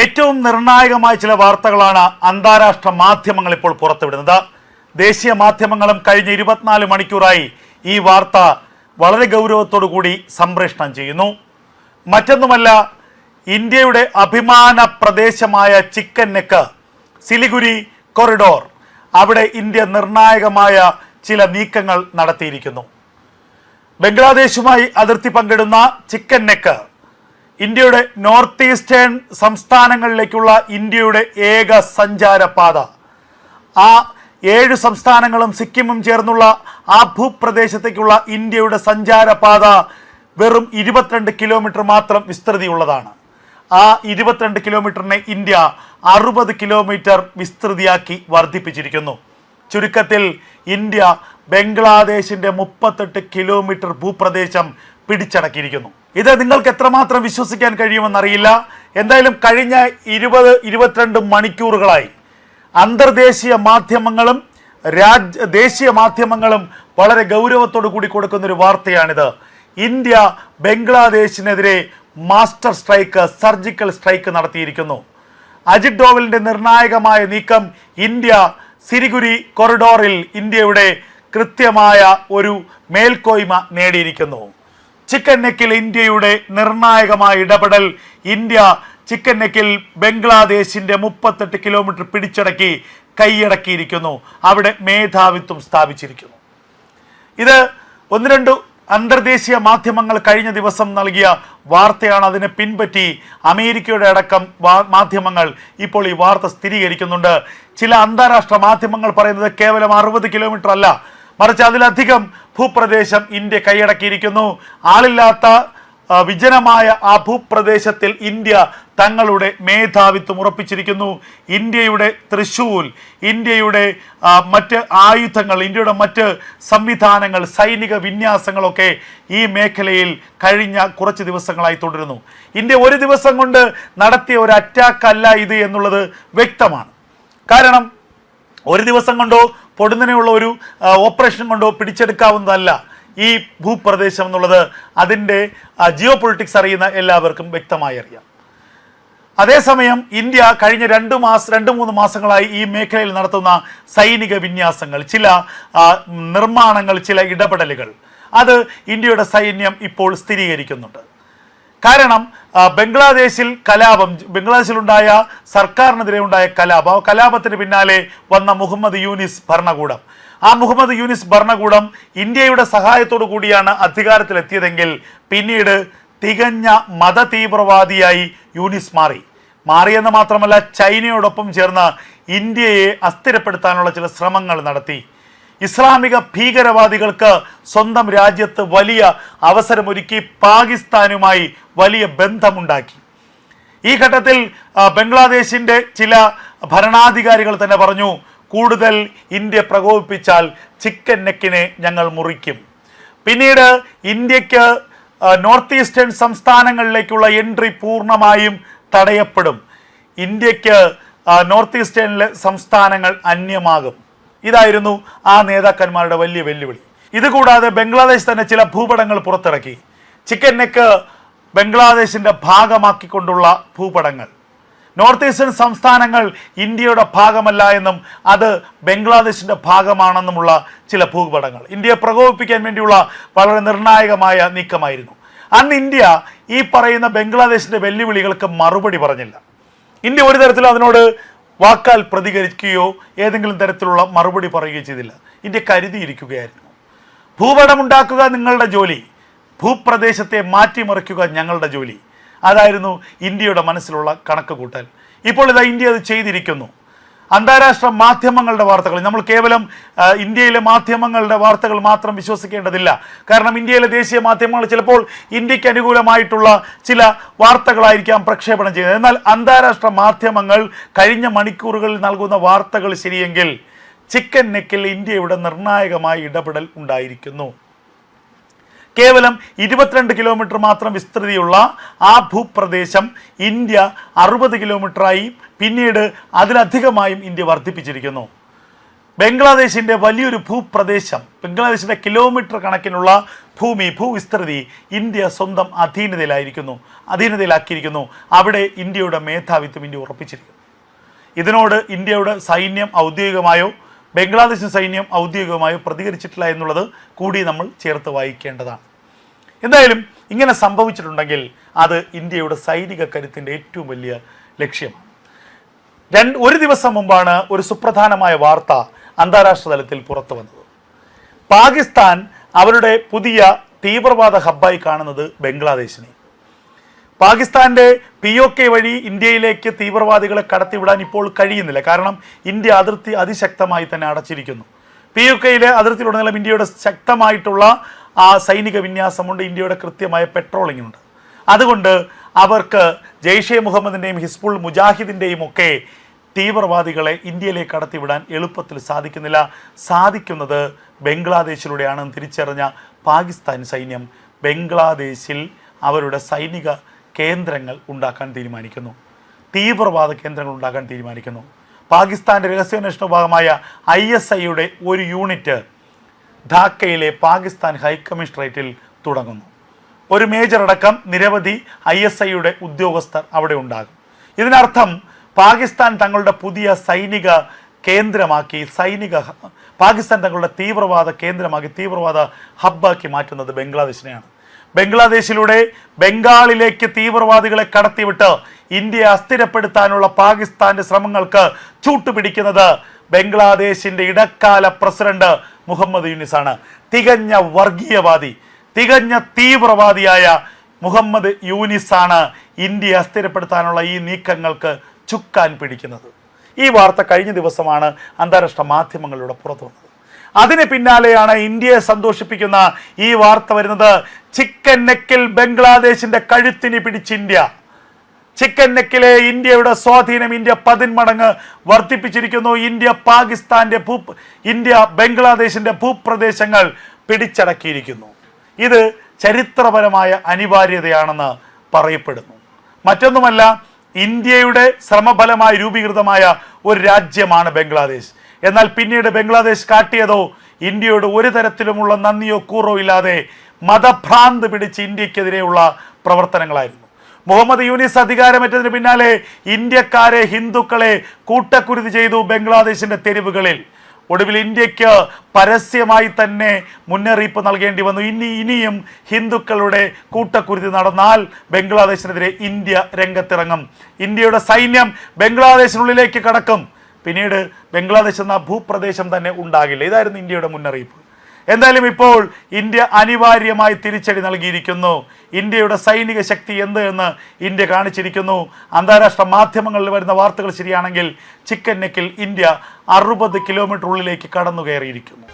ഏറ്റവും നിർണായകമായ ചില വാർത്തകളാണ് അന്താരാഷ്ട്ര മാധ്യമങ്ങൾ ഇപ്പോൾ പുറത്തുവിടുന്നത്. ദേശീയ മാധ്യമങ്ങളും കഴിഞ്ഞ ഇരുപത്തിനാല് മണിക്കൂറായി ഈ വാർത്ത വളരെ ഗൗരവത്തോടു കൂടി സംപ്രേഷണം ചെയ്യുന്നു. മറ്റൊന്നുമല്ല ഇന്ത്യയുടെ അഭിമാന പ്രദേശമായ ചിക്കൻ നെക്ക് സിലിഗുരി കൊറിഡോർ അവിടെ ഇന്ത്യ നിർണായകമായ ചില നീക്കങ്ങൾ നടത്തിയിരിക്കുന്നു. ബംഗ്ലാദേശുമായി അതിർത്തി പങ്കിടുന്ന ചിക്കൻ നെക്ക് ഇന്ത്യയുടെ നോർത്ത് ഈസ്റ്റേൺ സംസ്ഥാനങ്ങളിലേക്കുള്ള ഇന്ത്യയുടെ ഏക സഞ്ചാരപാത. ആ ഏഴ് സംസ്ഥാനങ്ങളും സിക്കിമും ചേർന്നുള്ള ആ ഭൂപ്രദേശത്തേക്കുള്ള ഇന്ത്യയുടെ സഞ്ചാരപാത വെറും ഇരുപത്തിരണ്ട് കിലോമീറ്റർ മാത്രം വിസ്തൃതിയുള്ളതാണ്. ആ ഇരുപത്തിരണ്ട് കിലോമീറ്ററിനെ ഇന്ത്യ അറുപത് കിലോമീറ്റർ വിസ്തൃതിയാക്കി വർദ്ധിപ്പിച്ചിരിക്കുന്നു. ചുരുക്കത്തിൽ ഇന്ത്യ ബംഗ്ലാദേശിന്റെ മുപ്പത്തെട്ട് കിലോമീറ്റർ ഭൂപ്രദേശം പിടിച്ചടക്കിയിരിക്കുന്നു. ഇത് നിങ്ങൾക്ക് എത്രമാത്രം വിശ്വസിക്കാൻ കഴിയുമെന്നറിയില്ല. എന്തായാലും കഴിഞ്ഞ ഇരുപത് ഇരുപത്തിരണ്ട് മണിക്കൂറുകളായി അന്തർദേശീയ മാധ്യമങ്ങളും രാജ്യ ദേശീയ മാധ്യമങ്ങളും വളരെ ഗൗരവത്തോടു കൂടി കൊടുക്കുന്ന ഒരു വാർത്തയാണിത്. ഇന്ത്യ ബംഗ്ലാദേശിനെതിരെ മാസ്റ്റർ സ്ട്രൈക്ക് സർജിക്കൽ സ്ട്രൈക്ക് നടത്തിയിരിക്കുന്നു. അജിത് ഡോവലിന്റെ നിർണായകമായ നീക്കം ഇന്ത്യ സിരിഗുരി കൊറിഡോറിൽ ഇന്ത്യയുടെ കൃത്യമായ ഒരു മേൽക്കോയ്മ നേടിയിരിക്കുന്നു. ചിക്കൻ നെക്കിൽ ഇന്ത്യയുടെ നിർണായകമായ ഇടപെടൽ. ഇന്ത്യ ചിക്കൻ നെക്കിൽ ബംഗ്ലാദേശിന്റെ മുപ്പത്തെട്ട് കിലോമീറ്റർ പിടിച്ചടക്കി കൈയടക്കിയിരിക്കുന്നു. അവിടെ മേധാവിത്വം സ്ഥാപിച്ചിരിക്കുന്നു. ഇത് ഒന്ന് രണ്ട് അന്തർദേശീയ മാധ്യമങ്ങൾ കഴിഞ്ഞ ദിവസം നൽകിയ വാർത്തയാണ് അതിനെ പിൻപറ്റി അമേരിക്കയുടെ അടക്കം മാധ്യമങ്ങൾ ഇപ്പോൾ ഈ വാർത്ത സ്ഥിരീകരിക്കുന്നുണ്ട്. ചില അന്താരാഷ്ട്ര മാധ്യമങ്ങൾ പറയുന്നത് കേവലം അറുപത് കിലോമീറ്റർ അല്ല മറിച്ച് അതിലധികം ഭൂപ്രദേശം ഇന്ത്യ കൈയടക്കിയിരിക്കുന്നു. ആളില്ലാത്ത വിജനമായ ആ ഭൂപ്രദേശത്തിൽ ഇന്ത്യ തങ്ങളുടെ മേധാവിത്വം ഉറപ്പിച്ചിരിക്കുന്നു. ഇന്ത്യയുടെ തൃശൂൽ ഇന്ത്യയുടെ മറ്റ് ആയുധങ്ങൾ ഇന്ത്യയുടെ മറ്റ് സംവിധാനങ്ങൾ സൈനിക വിന്യാസങ്ങളൊക്കെ ഈ മേഖലയിൽ കഴിഞ്ഞ കുറച്ച് ദിവസങ്ങളായി തുടരുന്നു. ഇന്ത്യ ഒരു ദിവസം കൊണ്ട് നടത്തിയ ഒരു അറ്റാക്ക് അല്ല ഇത് എന്നുള്ളത് വ്യക്തമാണ്. കാരണം ഒരു ദിവസം കൊണ്ടോ പൊടുന്നനെയുള്ള ഒരു ഓപ്പറേഷൻ കൊണ്ടോ പിടിച്ചെടുക്കാവുന്നതല്ല ഈ ഭൂപ്രദേശം എന്നുള്ളത്. അതിന്റെ ജിയോ പൊളിറ്റിക്സ് അറിയുന്ന എല്ലാവർക്കും വ്യക്തമായി അറിയാം. അതേസമയം ഇന്ത്യ കഴിഞ്ഞ രണ്ട് മാസം രണ്ട് മൂന്ന് മാസങ്ങളായി ഈ മേഖലയിൽ നടത്തുന്ന സൈനിക വിന്യാസങ്ങൾ ചില നിർമ്മാണങ്ങൾ ചില ഇടപെടലുകൾ. അത് ഇന്ത്യയുടെ സൈന്യം ഇപ്പോൾ സ്ഥിരീകരിക്കുന്നുണ്ട്. കാരണം ബംഗ്ലാദേശിൽ കലാപം ബംഗ്ലാദേശിലുണ്ടായ സർക്കാരിനെതിരെ ഉണ്ടായ കലാപം കലാപത്തിന് പിന്നാലെ വന്ന മുഹമ്മദ് യൂനിസ് ഭരണകൂടം. ആ മുഹമ്മദ് യൂനിസ് ഭരണകൂടം ഇന്ത്യയുടെ സഹായത്തോടു കൂടിയാണ് അധികാരത്തിലെത്തിയതെങ്കിൽ പിന്നീട് തികഞ്ഞ മതതീവ്രവാദിയായി യൂനിസ് മാറി. മാറിയെന്ന് മാത്രമല്ല ചൈനയോടൊപ്പം ചേർന്ന് ഇന്ത്യയെ അസ്ഥിരപ്പെടുത്താനുള്ള ചില ശ്രമങ്ങൾ നടത്തി. ഇസ്ലാമിക ഭീകരവാദികൾക്ക് സ്വന്തം രാജ്യത്ത് വലിയ അവസരമൊരുക്കി പാകിസ്ഥാനുമായി വലിയ ബന്ധമുണ്ടാക്കി. ഈ ഘട്ടത്തിൽ ബംഗ്ലാദേശിന്റെ ചില ഭരണാധികാരികൾ തന്നെ പറഞ്ഞു കൂടുതൽ ഇന്ത്യ പ്രകോപിപ്പിച്ചാൽ ചിക്കൻ നെക്കിനെ ഞങ്ങൾ മുറിക്കും. പിന്നീട് ഇന്ത്യയ്ക്ക് നോർത്ത് ഈസ്റ്റേൺ സംസ്ഥാനങ്ങളിലേക്കുള്ള എൻട്രി പൂർണമായും തടയപ്പെടും. ഇന്ത്യയ്ക്ക് നോർത്ത് ഈസ്റ്റേണിലെ സംസ്ഥാനങ്ങൾ അന്യമാകും. ഇതായിരുന്നു ആ നേതാക്കന്മാരുടെ വലിയ വെല്ലുവിളി. ഇതുകൂടാതെ ബംഗ്ലാദേശ് തന്നെ ചില ഭൂപടങ്ങൾ പുറത്തിറക്കി. ചിക്കൻ നെക്ക് ബംഗ്ലാദേശിന്റെ ഭാഗമാക്കിക്കൊണ്ടുള്ള ഭൂപടങ്ങൾ. നോർത്ത് ഈസ്റ്റേൺ സംസ്ഥാനങ്ങൾ ഇന്ത്യയുടെ ഭാഗമല്ല എന്നും അത് ബംഗ്ലാദേശിന്റെ ഭാഗമാണെന്നുമുള്ള ചില ഭൂപടങ്ങൾ. ഇന്ത്യയെ പ്രകോപിപ്പിക്കാൻ വേണ്ടിയുള്ള വളരെ നിർണായകമായ നീക്കമായിരുന്നു. അന്ന് ഇന്ത്യ ഈ പറയുന്ന ബംഗ്ലാദേശിന്റെ വെല്ലുവിളികൾക്ക് മറുപടി പറഞ്ഞില്ല. ഇന്ത്യ ഒരു തരത്തിലും അതിനോട് വാക്കാൽ പ്രതികരിക്കുകയോ ഏതെങ്കിലും തരത്തിലുള്ള മറുപടി പറയുകയോ ചെയ്തില്ല. ഇന്ത്യ കരുതിയിരിക്കുകയായിരുന്നു ഭൂപടമുണ്ടാക്കുക നിങ്ങളുടെ ജോലി ഭൂപ്രദേശത്തെ മാറ്റിമറിക്കുക ഞങ്ങളുടെ ജോലി. അതായിരുന്നു ഇന്ത്യയുടെ മനസ്സിലുള്ള കണക്ക് കൂട്ടൽ. ഇപ്പോൾ ഇതാ ഇന്ത്യ അത് ചെയ്തിരിക്കുന്നു. അന്താരാഷ്ട്ര മാധ്യമങ്ങളുടെ വാർത്തകൾ. നമ്മൾ കേവലം ഇന്ത്യയിലെ മാധ്യമങ്ങളുടെ വാർത്തകൾ മാത്രം വിശ്വസിക്കേണ്ടതില്ല. കാരണം ഇന്ത്യയിലെ ദേശീയ മാധ്യമങ്ങൾ ചിലപ്പോൾ ഇന്ത്യയ്ക്ക് അനുകൂലമായിട്ടുള്ള ചില വാർത്തകളായിരിക്കാം പ്രക്ഷേപണം ചെയ്യുന്നത്. എന്നാൽ അന്താരാഷ്ട്ര മാധ്യമങ്ങൾ കഴിഞ്ഞ മണിക്കൂറുകളിൽ നൽകുന്ന വാർത്തകൾ ശരിയെങ്കിൽ ചിക്കൻ നെക്കിൽ ഇന്ത്യയുടെ നിർണായകമായ ഇടപെടൽ ഉണ്ടായിരിക്കുന്നു. കേവലം ഇരുപത്തിരണ്ട് കിലോമീറ്റർ മാത്രം വിസ്തൃതിയുള്ള ആ ഭൂപ്രദേശം ഇന്ത്യ അറുപത് കിലോമീറ്ററായി പിന്നീട് അതിലധികമായും ഇന്ത്യ വർദ്ധിപ്പിച്ചിരിക്കുന്നു. ബംഗ്ലാദേശിന്റെ വലിയൊരു ഭൂപ്രദേശം ബംഗ്ലാദേശിന്റെ കിലോമീറ്റർ കണക്കിനുള്ള ഭൂമി ഭൂവിസ്തൃതി ഇന്ത്യ സ്വന്തം അധീനതയിലായിരിക്കുന്നു അധീനതയിലാക്കിയിരിക്കുന്നു. അവിടെ ഇന്ത്യയുടെ മേധാവിത്വം ഇന്ത്യ ഉറപ്പിച്ചിരിക്കുന്നു. ഇതിനോട് ഇന്ത്യയുടെ സൈന്യം ഔദ്യോഗികമായോ ബംഗ്ലാദേശ് സൈന്യം ഔദ്യോഗികമായി പ്രതികരിച്ചിട്ടില്ല എന്നുള്ളത് കൂടി നമ്മൾ ചേർത്ത് വായിക്കേണ്ടതാണ്. എന്തായാലും ഇങ്ങനെ സംഭവിച്ചിട്ടുണ്ടെങ്കിൽ അത് ഇന്ത്യയുടെ സൈനിക കരുത്തിന്റെ ഏറ്റവും വലിയ ലക്ഷ്യമാണ്. രണ്ട് ഒരു ദിവസം മുമ്പാണ് ഒരു സുപ്രധാനമായ വാർത്ത അന്താരാഷ്ട്ര തലത്തിൽ പുറത്തു വന്നത്. പാകിസ്ഥാൻ അവരുടെ പുതിയ തീവ്രവാദ ഹബ്ബായി കാണുന്നത് ബംഗ്ലാദേശിനെ പാകിസ്ഥാന്റെ പി ഒ കെ വഴി ഇന്ത്യയിലേക്ക് തീവ്രവാദികളെ കടത്തിവിടാൻ ഇപ്പോൾ കഴിയുന്നില്ല. കാരണം ഇന്ത്യ അതിർത്തി അതിശക്തമായി തന്നെ അടച്ചിരിക്കുന്നു. പി ഒ കെയിലെ അതിർത്തിയിലുടനീളം ഇന്ത്യയുടെ ശക്തമായിട്ടുള്ള ആ സൈനിക വിന്യാസമുണ്ട്. ഇന്ത്യയുടെ കൃത്യമായ പെട്രോളിംഗ് ഉണ്ട് അതുകൊണ്ട് അവർക്ക് ജെയ്ഷെ മുഹമ്മദിന്റെയും ഹിസ്ബുൾ മുജാഹിദിന്റെയും ഒക്കെ തീവ്രവാദികളെ ഇന്ത്യയിലേക്ക് കടത്തിവിടാൻ എളുപ്പത്തിൽ സാധിക്കുന്നില്ല. സാധിക്കുന്നത് ബംഗ്ലാദേശിലൂടെയാണെന്ന് തിരിച്ചറിഞ്ഞ പാകിസ്ഥാൻ സൈന്യം ബംഗ്ലാദേശിൽ അവരുടെ സൈനിക കേന്ദ്രങ്ങൾ ഉണ്ടാക്കാൻ തീരുമാനിക്കുന്നു. തീവ്രവാദ കേന്ദ്രങ്ങൾ ഉണ്ടാക്കാൻ തീരുമാനിക്കുന്നു. പാകിസ്ഥാന്റെ രഹസ്യാന്വേഷണ വിഭാഗമായ ഐ എസ് ഐയുടെ ഒരു യൂണിറ്റ് ധാക്കയിലെ പാകിസ്ഥാൻ ഹൈക്കമ്മീഷണറേറ്റിൽ തുടങ്ങുന്നു. ഒരു മേജർ അടക്കം നിരവധി ഐ എസ് ഐയുടെ ഉദ്യോഗസ്ഥർ അവിടെ ഉണ്ടാകും. ഇതിനർത്ഥം പാകിസ്ഥാൻ തങ്ങളുടെ പുതിയ സൈനിക കേന്ദ്രമാക്കി സൈനിക പാകിസ്ഥാൻ തങ്ങളുടെ തീവ്രവാദ കേന്ദ്രമാക്കി തീവ്രവാദ ഹബ്ബാക്കി മാറ്റുന്നത് ബംഗ്ലാദേശിനെയാണ്. ബംഗ്ലാദേശിലൂടെ ബംഗാളിലേക്ക് തീവ്രവാദികളെ കടത്തിവിട്ട് ഇന്ത്യയെ അസ്ഥിരപ്പെടുത്താനുള്ള പാകിസ്ഥാന്റെ ശ്രമങ്ങൾക്ക് ചൂട്ടുപിടിക്കുന്നത് ബംഗ്ലാദേശിന്റെ ഇടക്കാല പ്രസിഡന്റ് മുഹമ്മദ് യൂനിസാണ്. തികഞ്ഞ വർഗീയവാദി തികഞ്ഞ തീവ്രവാദിയായ മുഹമ്മദ് യൂനിസാണ് ഇന്ത്യയെ അസ്ഥിരപ്പെടുത്താനുള്ള ഈ നീക്കങ്ങൾക്ക് ചുക്കാൻ പിടിക്കുന്നത്. ഈ വാർത്ത കഴിഞ്ഞ ദിവസമാണ് അന്താരാഷ്ട്ര മാധ്യമങ്ങളിലൂടെ പുറത്തു വന്നത് അതിന് പിന്നാലെയാണ് ഇന്ത്യയെ സന്തോഷിപ്പിക്കുന്ന ഈ വാർത്ത വരുന്നത്. ചിക്കൻ നെക്കിൽ ബംഗ്ലാദേശിന്റെ കഴുത്തിന് പിടിച്ച് ഇന്ത്യ. ചിക്കൻ നെക്കിലെ ഇന്ത്യയുടെ സ്വാധീനം ഇന്ത്യ പതിന്മടങ്ങ് വർദ്ധിപ്പിച്ചിരിക്കുന്നു. ഇന്ത്യ പാകിസ്ഥാന്റെ ഭൂ ഇന്ത്യ ബംഗ്ലാദേശിന്റെ ഭൂപ്രദേശങ്ങൾ പിടിച്ചടക്കിയിരിക്കുന്നു. ഇത് ചരിത്രപരമായ അനിവാര്യതയാണെന്ന് പറയപ്പെടുന്നു. മറ്റൊന്നുമല്ല ഇന്ത്യയുടെ ശ്രമഫലമായി രൂപീകൃതമായ ഒരു രാജ്യമാണ് ബംഗ്ലാദേശ്. എന്നാൽ പിന്നീട് ബംഗ്ലാദേശ് കാട്ടിയതോ ഇന്ത്യയോട് ഒരു തരത്തിലുമുള്ള നന്ദിയോ കൂറോ ഇല്ലാതെ മതഭ്രാന്ത് പിടിച്ച് ഇന്ത്യക്കെതിരെയുള്ള പ്രവർത്തനങ്ങളായിരുന്നു. മുഹമ്മദ് യൂനിസ് അധികാരമേറ്റതിന് പിന്നാലെ ഇന്ത്യക്കാരെ ഹിന്ദുക്കളെ കൂട്ടക്കുരുതി ചെയ്തു ബംഗ്ലാദേശിന്റെ തെരുവുകളിൽ. ഒടുവിൽ ഇന്ത്യയ്ക്ക് പരസ്യമായി തന്നെ മുന്നറിയിപ്പ് നൽകേണ്ടി വന്നു. ഇനി ഇനിയും ഹിന്ദുക്കളുടെ കൂട്ടക്കുരുതി നടന്നാൽ ബംഗ്ലാദേശിനെതിരെ ഇന്ത്യ രംഗത്തിറങ്ങും. ഇന്ത്യയുടെ സൈന്യം ബംഗ്ലാദേശിനുള്ളിലേക്ക് കടക്കും. പിന്നീട് ബംഗ്ലാദേശ് എന്ന ഭൂപ്രദേശം തന്നെ ഉണ്ടാകില്ല. ഇതായിരുന്നു ഇന്ത്യയുടെ മുന്നറിയിപ്പ്. എന്തായാലും ഇപ്പോൾ ഇന്ത്യ അനിവാര്യമായി തിരിച്ചടി നൽകിയിരിക്കുന്നു. ഇന്ത്യയുടെ സൈനിക ശക്തി എന്ത് എന്ന് ഇന്ത്യ കാണിച്ചിരിക്കുന്നു. അന്താരാഷ്ട്ര മാധ്യമങ്ങളിൽ വരുന്ന വാർത്തകൾ ശരിയാണെങ്കിൽ ചിക്കൻ നെക്കിൽ ഇന്ത്യ അറുപത് കിലോമീറ്റർ ഉള്ളിലേക്ക് കടന്നു കയറിയിരിക്കുന്നു